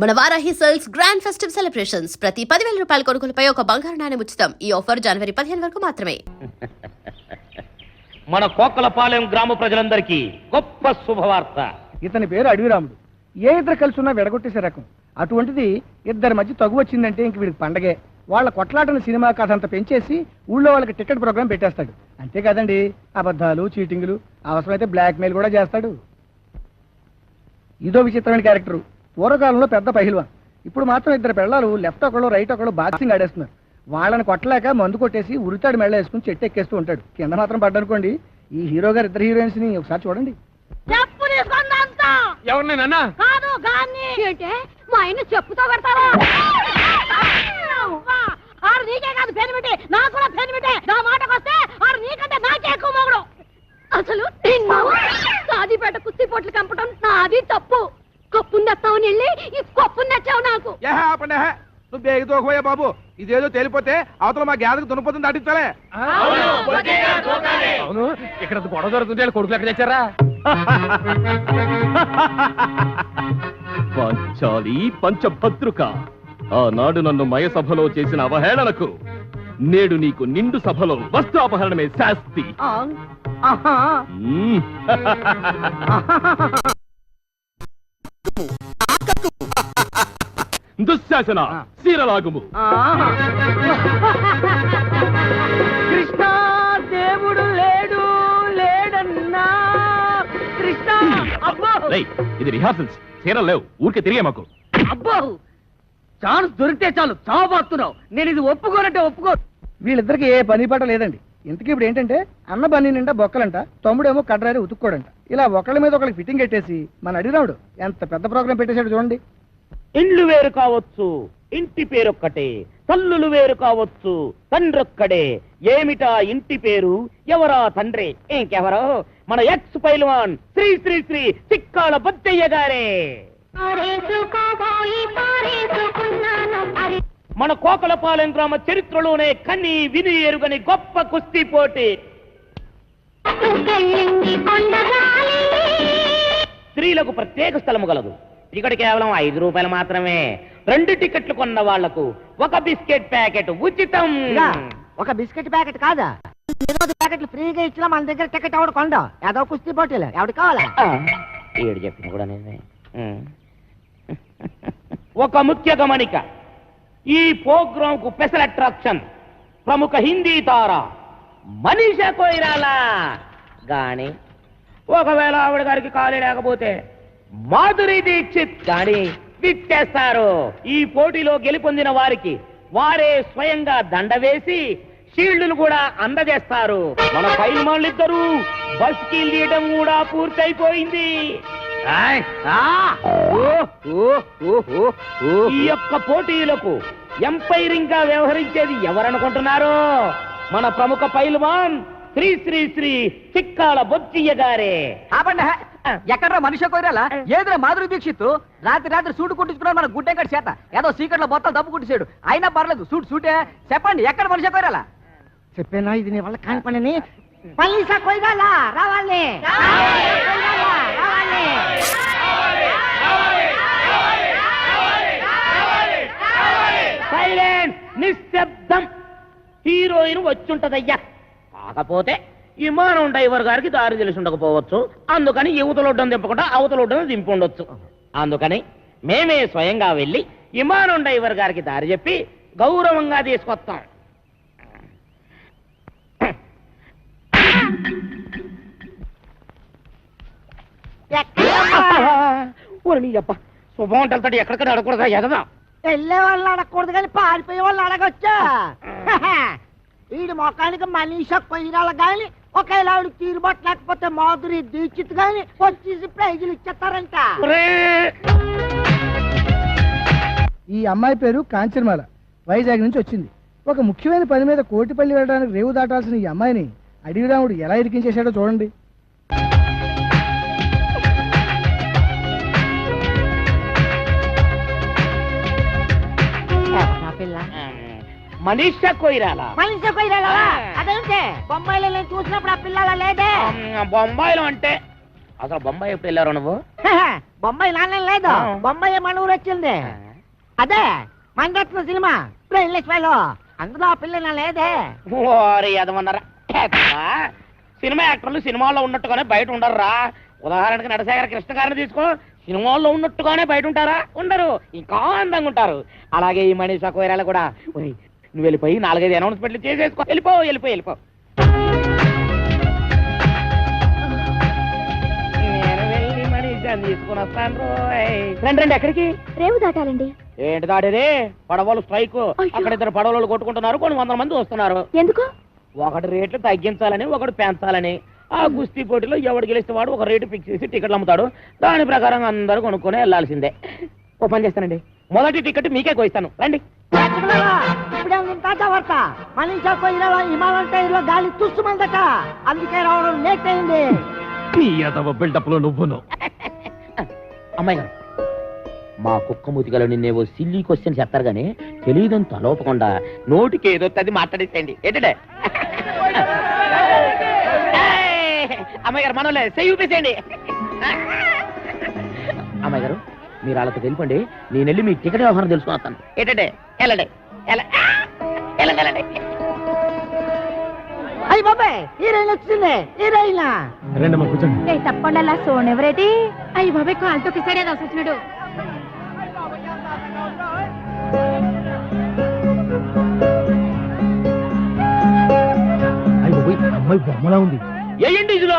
మన Varahi sales grand festive celebrations. ప్రతి పదివేల రూపాయల కొనుగోలుపై ఒక బంగారు నాణెం ఉచితం. ఈ ఆఫర్ జనవరి పదిహేను వరకు మాత్రమే. మన కోకలపాలెం గ్రామ ప్రజలందరికీ గొప్ప శుభవార్త. ఇతని పేరు అడవిరాముడు. ఏ ఇద్దరు కలిసి ఉన్నా విడగొట్టేసే రకం. అటువంటిది ఇద్దరి మధ్య తగు వచ్చిందంటే ఇంక వీడికి పండగే. వాళ్ళ కొట్లాటను సినిమా కథ అంతా పెంచేసి ఊళ్ళో వాళ్ళకి టికెట్ ప్రోగ్రామ్ పెట్టేస్తాడు. అంతేకాదండి అబద్ధాలు చీటింగులు అవసరమైతే బ్లాక్ మెయిల్ కూడా చేస్తాడు. ఇదో విచిత్రమైన క్యారెక్టర్. పూర్వకాలంలో పెద్ద పహిల్వాన్ ఇప్పుడు మాత్రం ఇద్దరు పిల్లలు లెఫ్ట్ ఒకళ్ళు రైట్ ఒకళ్ళు బాక్సింగ్ ఆడేస్తున్నారు వాళ్ళని కొట్టలేక మందు కొట్టేసి ఉరితాడు మెళ్ళ వేసుకుని చెట్టు ఎక్కేస్తూ ఉంటాడు కింద మాత్రం పడ్డనుకోండి ఈ హీరో గారు ఇద్దరు హీరోయిన్స్ని ఒకసారి చూడండి మా ఆయన చెప్పుతో పెడతారా నాకు కూడా పెనిమిటే నా మాటకు వస్తే ఆడు నీకంటే నాకే ఎక్కువ మొగుడు అసలు నిన్ను సాదిపేట కుస్తీ పొట్లు కంపటం నాది తప్పు కప్పుని తెస్తావని వెళ్ళి ఈ కప్పుని తెచ్చావు నాకు నువ్వు బేగి తోకపోయా బాబు. ఇదేదో తేలిపోతే అవతల మా గ్యాదకు దున్నపోతుంది దాటించాలే. అవును ఇక్కడ గొడవ జరుగుతుంటే కొడుకులు ఎక్కడ తెచ్చారా? పాంచాలి పంచభద్రుక. ఆనాడు నన్ను మయసభలో చేసిన అవహేళనకు నేడు నీకు నిండు సభలో వస్త్రాపహరణమే శాస్తి. దుశ్శాసన శీరలాగుము కృష్ణ దేవుడు లేడు లేడన్నా. కృష్ణ ఇది రిహార్సల్స్. చీరలు లేవు ఊరికే తిరిగే మాకు. అబ్బో. ఛాన్స్ దొరికితే చాలు చావబోతున్నావు నేను ఇది ఒప్పుకోనంటే ఒప్పుకో. వీళ్ళిద్దరికి ఏ పని పాట లేదండి. ఇంతకీ ఇప్పుడు ఏంటంటే అన్న బన్నీ నిండా బొక్కలంట తమ్ముడేమో కడ్రారి ఉతుక్కోడంట. ఇలా ఒకళ్ళ మీద ఒకళ్ళకి ఫిట్టింగ్ పెట్టేసి మన అడిగినాడు ఎంత పెద్ద ప్రోగ్రామ్ పెట్టేశాడు చూడండి. ఇండ్లు వేరు కావచ్చు ఇంటి పేరొక్కటే. తల్లులు వేరు కావచ్చు తండ్రొక్కడే. ఏమిటా ఇంటి పేరు? ఎవరా తండ్రి? ఇంకెవరో? మన ఎక్స్ పైల్వాన్ శ్రీ శ్రీ శ్రీ చిక్కాల బొద్దయ్య గారే. మన కోకలపాలెం గ్రామ చరిత్రలోనే కని విని ఎరుగని గొప్ప కుస్తీ పోటీ. స్త్రీలకు ప్రత్యేక స్థలము గలదు. టికెట్ కేవలం ఐదు రూపాయలు మాత్రమే. రెండు టికెట్లు కొన్న వాళ్ళకు ఒక బిస్కెట్ ప్యాకెట్ ఉచితం. ఒక బిస్కెట్ ప్యాకెట్ కాదా? ఇరవై ప్యాకెట్లు ఫ్రీగా ఇచ్చినా మన దగ్గర టికెట్ ఎవడు కొండ ఏదో కుస్తీ పోటీలు. ఎవడు కావాలా? ఆ, ఏడు చెప్పింది కూడా నిజమే. ఒక ముఖ్య గమనిక ఈ ప్రోగ్రాం కు స్పెషల్ అట్రాక్షన్ ప్రముఖ హిందీ తార మనీషా కోయిరాలా. గాని ఒకవేళ ఆవిడ గారికి ఖాళీ లేకపోతే మాధురి దీక్షిత్ గాని విచ్చేస్తారు. ఈ పోటీలో గెలుపొందిన వారికి వారే స్వయంగా దండ వేసి షీల్డ్లు కూడా అందజేస్తారు. మన పైల్మాన్లిద్దరూ బస్కి తీయడం కూడా పూర్తయిపోయింది. ఆయ్, ఆ! ఓ, ఓ, ఓ, ఓ, ఓ. ఈ యొక్క పోటీలకు ఎంపైరింగ్గా వ్యవహరించేది ఎవరనుకుంటున్నారు? మన ప్రముఖ పైల్వాన్ శ్రీ శ్రీ శ్రీ చిక్కాల బొచ్చియ్య గారే. ఎక్కడ మనిషి కోరాలా ఏదో మాధురి దీక్షిత్ రాత్రి రాత్రి సూటు కుట్టించుకున్నారు మన గుడ్డెంకటి చేత. ఏదో సీకట్లో బొత్తలు దప్పు కుట్టించాడు. అయినా పర్లేదు సూట్ సూటే. చెప్పండి ఎక్కడ మనిషి కోరాలా చెప్పేనా ఇది నీ వల్ల కాని పనిని? పైసా కొయ్యాలా? రావాలి కొయ్యాలా, రావాలి సైలెంట్ నిశ్శబ్దం. హీరోయిన్ వచ్చుంటదయ్యా. కాకపోతే విమానం డ్రైవర్ గారికి దారి తెలిసి ఉండకపోవచ్చు. అందుకని యువతలొడ్డం దింపకుండా అవతలొడ్డం దింపుండొచ్చు అందుకని మేమే స్వయంగా వెళ్ళి విమానం డ్రైవర్ గారికి దారి చెప్పి గౌరవంగా తీసుకొస్తాం. అబ్బా శుభం వంటలతో ఎక్కడికక్కడ అడగకూడదా ఎదదా వెళ్ళే వాళ్ళు అడగకూడదు కానీ పారిపోయే వాళ్ళు అడగొచ్చా వీడి మొఖానికి మనీషా కొయ్యాల గాని ఒకవేళ ఆవిడ తీరుబట్టలేకపోతే మాధురి దీక్షిత్ గాని వచ్చేసి ప్రైజులు ఇచ్చేస్తారంట. ఈ అమ్మాయి పేరు కాంచనమాల. వైజాగ్ నుంచి వచ్చింది. ఒక ముఖ్యమైన పని మీద కోటిపల్లి వెళ్ళడానికి రేవు దాటాల్సిన ఈ అమ్మాయిని అడవిరాముడు ఎలా ఇరికించేశాడో చూడండి. పిల్ల? మనీషా కొయిరాలా? మనీషా కొయ్యాల అదేంటే? బొంబాయిలో నేను చూసినప్పుడు ఆ పిల్లల లేదే? బొంబాయిలో అంటే అసలు బొంబాయి ఎప్పుడు వెళ్ళారు నువ్వు? బొంబాయి నాన్న లేదు. ఆ. బొంబాయి మన ఊరు వచ్చింది. అదే మణరత్న సినిమా. ఇప్పుడు ఇంగ్లీష్ వాళ్ళు అందులో ఆ పిల్ల నా లేదే. ఓరి ఎదమన్నారా సినిమా యాక్టర్లు సినిమాల్లో ఉన్నట్టుగానే బయట ఉండరురా. ఉదాహరణకి నడశేఖర కృష్ణ గారిని తీసుకో సినిమాల్లో ఉన్నట్టుగానే బయట ఉంటారా? ఉండరు. ఇంకా అందంగా ఉంటారు. అలాగే ఈ మనీషా కోయరాల కూడా. ఒరేయ్, నువ్వు వెళ్ళిపోయి నాలుగైదు అనౌన్స్మెంట్లు చేసేసుకో. వెళ్ళిపో వెళ్ళిపో వెళ్ళిపో. నేను వెళ్ళి తీసుకుని వస్తాను రోయ్. రండి రండి ఎక్కడికి? రేవు దాటాలండి. ఏంటి దాడేది పడవలు స్ట్రైక్. అయ్యో. అక్కడ ఇద్దరు పడవలు కొట్టుకుంటున్నారు కొన్ని వందల మంది వస్తున్నారు. ఎందుకు? ఒకటి రేట్లు తగ్గించాలని ఒకటి పెంచాలని. ఆ గుస్తీ పోటీలో ఎవడు గెలిస్తే వాడు ఒక రేటు ఫిక్స్ చేసి టికెట్లు అమ్ముతాడు. దాని ప్రకారం అందరూ కొనుక్కొని వెళ్ళాల్సిందే. ఓ పని చేస్తానండి. మొదటి టికెట్ మీకే కోయిస్తాను. రండి. ఇప్పుడే తాజా వార్త? గాలి అందుకే రావడం లేట్ అయింది. నీ బిల్డప్లో నువ్వును అమ్మాయి గారు మా కుక్క ముతికలో నిన్నేవో సిల్లీ క్వశ్చన్ చెప్తారు కానీ తెలియదని తలోపకుండా నోటికి ఏదో అది మాట్లాడేసేయండి. ఏంటంటే అమ్మాయి గారు మనలే చెయ్యి అమ్మగారు అమ్మాయి గారు మీరు వాళ్ళతో వెళ్ళిపోండి నేను వెళ్ళి మీ టికెట్ వ్యవహారం తెలుసుకుని వస్తాను. ఏంటంటే? వెళ్ళండి వెళ్ళ- వెళ్ళండి వెళ్ళండి అయ్యి బాబాయ్ హీరోయిన్ వచ్చింది హీరోయిన్ రెండమ్మ కూర్చోండి. ఏ అలా సోనెవరేటి అయ్యి బాబాయ్ కాలుతో కిసాడే వచ్చినాడు అమ్మాయి బొమ్మలా ఉంది. వేయండి ఇదిలో!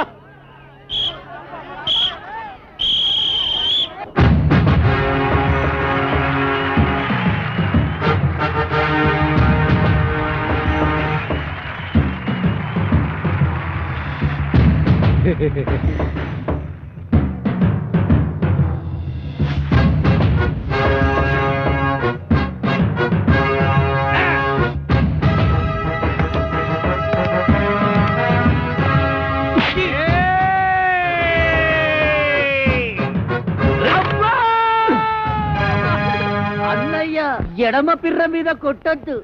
అన్నయ్య ఎడమ పిర్ర మీద కొట్టొద్దు.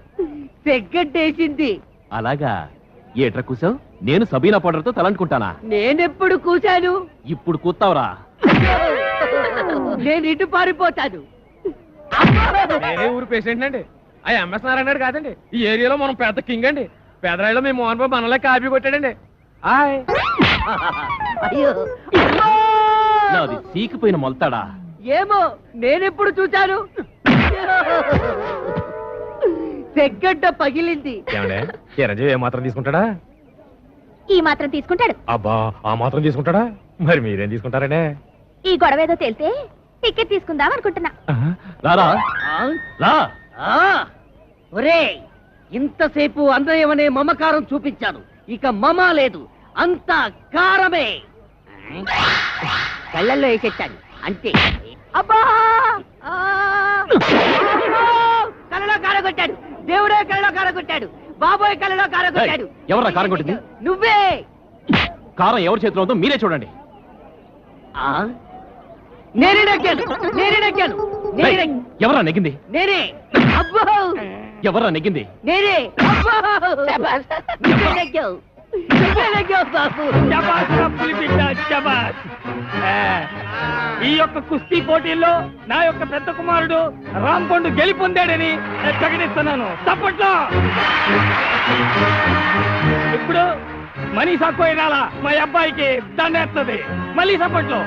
తెగ్గట్టేసింది అలాగా? ఏట్రా కూసావు? నేను సబీనా పౌడర్తో తలంటుకుంటానా? నేనెప్పుడు కూశాను? ఇప్పుడు కూతావురా నేను ఇటు పారిపోతాను. నేనే ఊరు పేషెంట్ అండి? ఆ ఎంఎస్ నారాయణ గారు కాదండి. ఈ ఏరియాలో మనం పెద్ద కింగ్ అండి. పెదరాయిలో మీ మోహన్ బాబు మనలే కాపీ కొట్టాడండి. ఆయ్. అయ్యో. నాది మొలతాడా? ఏమో నేనెప్పుడు చూశాను? తెగ్గడ్డ పగిలింది. ఏమండే? చిరంజీవి ఏ మాత్రం తీసుకుంటాడా? మాత్రం తీసుకుంటాడు. అబ్బా ఆ మాత్రం తీసుకుంటాడా? మరి మీరేం తీసుకుంటారండి ఈ గొడవ ఏదో తేలితే టికెట్ తీసుకుందాం అనుకుంటున్నా. రారా రా ఒరే ఇంతసేపు అన్నయ్యమనే మమకారం చూపించాను. ఇక మమ లేదు. అంతా కారమే. కళ్ళల్లో వేసేచ్చాను అంతే. అబ్బా! ఆ! కళ్ళలో కారగొట్టాడు. దేవుడే కళ్ళలో కారగొట్టాడు. బాబోయ్ కళ్ళలో కారగొట్టాడు. ఏయ్, ఎవర్రా కారం కొట్టింది? నువ్వే. కారం ఎవరి చేతిలో ఉందో మీరే చూడండి? నేనే నేనే ఎవర్రా నెగ్గింది? నేనే. అబ్బో! ఎవర్రా నెగ్గింది? నేనే. అబ్బో! నువ్వే నెగ్గావు నువ్వే ఈ యొక్క కుస్తీ పోటీల్లో నా యొక్క పెద్ద కుమారుడు రాంపండు గెలిపొందాడని ప్రకటిస్తున్నాను. తప్పట్లో? ఇప్పుడు మనీషా కోయిరాల మా అబ్బాయికి దండేస్తుంది మళ్ళీ సప్పట్లో